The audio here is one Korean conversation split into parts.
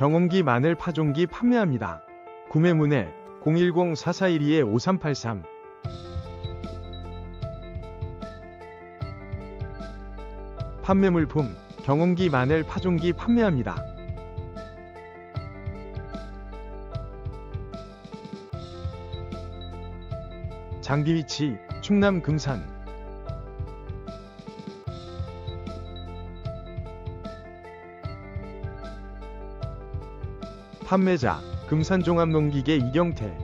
경운기 마늘 파종기 판매합니다. 구매 문의 010-4412-5383 판매 물품 경운기 마늘 파종기 판매합니다. 장비 위치 충남 금산 판매자 금산종합농기계 이경태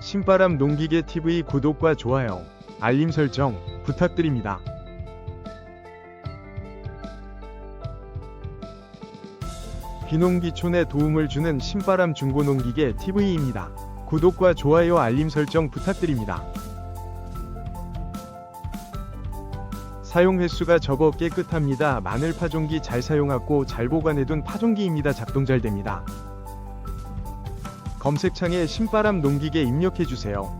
신바람 농기계 TV 구독과 좋아요, 알림 설정 부탁드립니다. 귀농귀촌에 도움을 주는 신바람 중고농기계 TV입니다. 구독과 좋아요 알림 설정 부탁드립니다. 사용 횟수가 적어 깨끗합니다. 마늘 파종기 잘 사용하고 잘 보관해둔 파종기입니다. 작동 잘 됩니다. 검색창에 신바람 농기계 입력해주세요.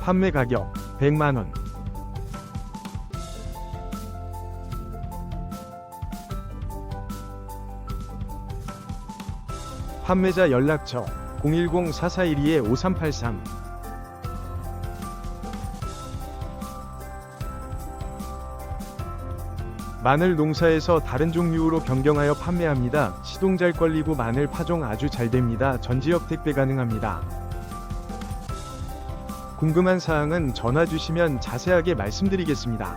판매 가격 100만원 판매자 연락처 010-4412-5383 마늘 농사에서 다른 종류로 변경하여 판매합니다. 시동 잘 걸리고 마늘 파종 아주 잘 됩니다. 전 지역 택배 가능합니다. 궁금한 사항은 전화 주시면 자세하게 말씀드리겠습니다.